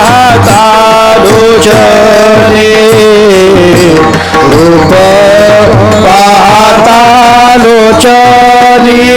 પાતાળો જને રૂપ પાતાળો ચની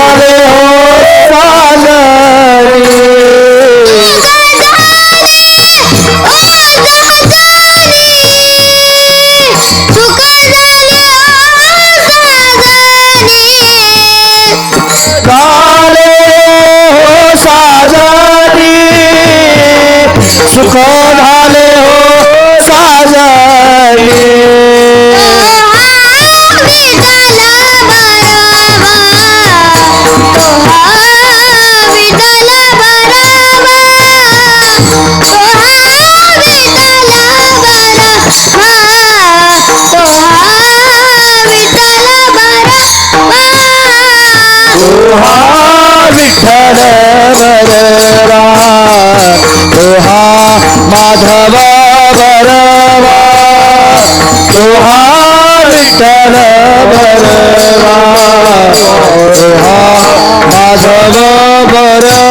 लोहा विठल वररा माधव बरवा लोहा विठल बरवा लोहा माधव वरवा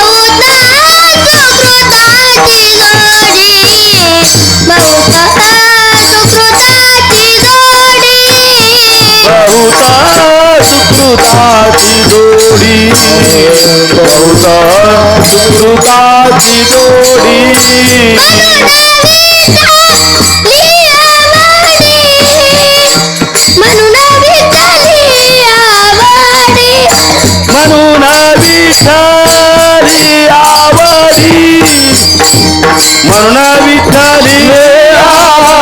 सुकृताची जोडी. बहुता सुकृताची जोडी. म्हणून विठ्ठली आवडी म्हणून विठ्ठली आवडी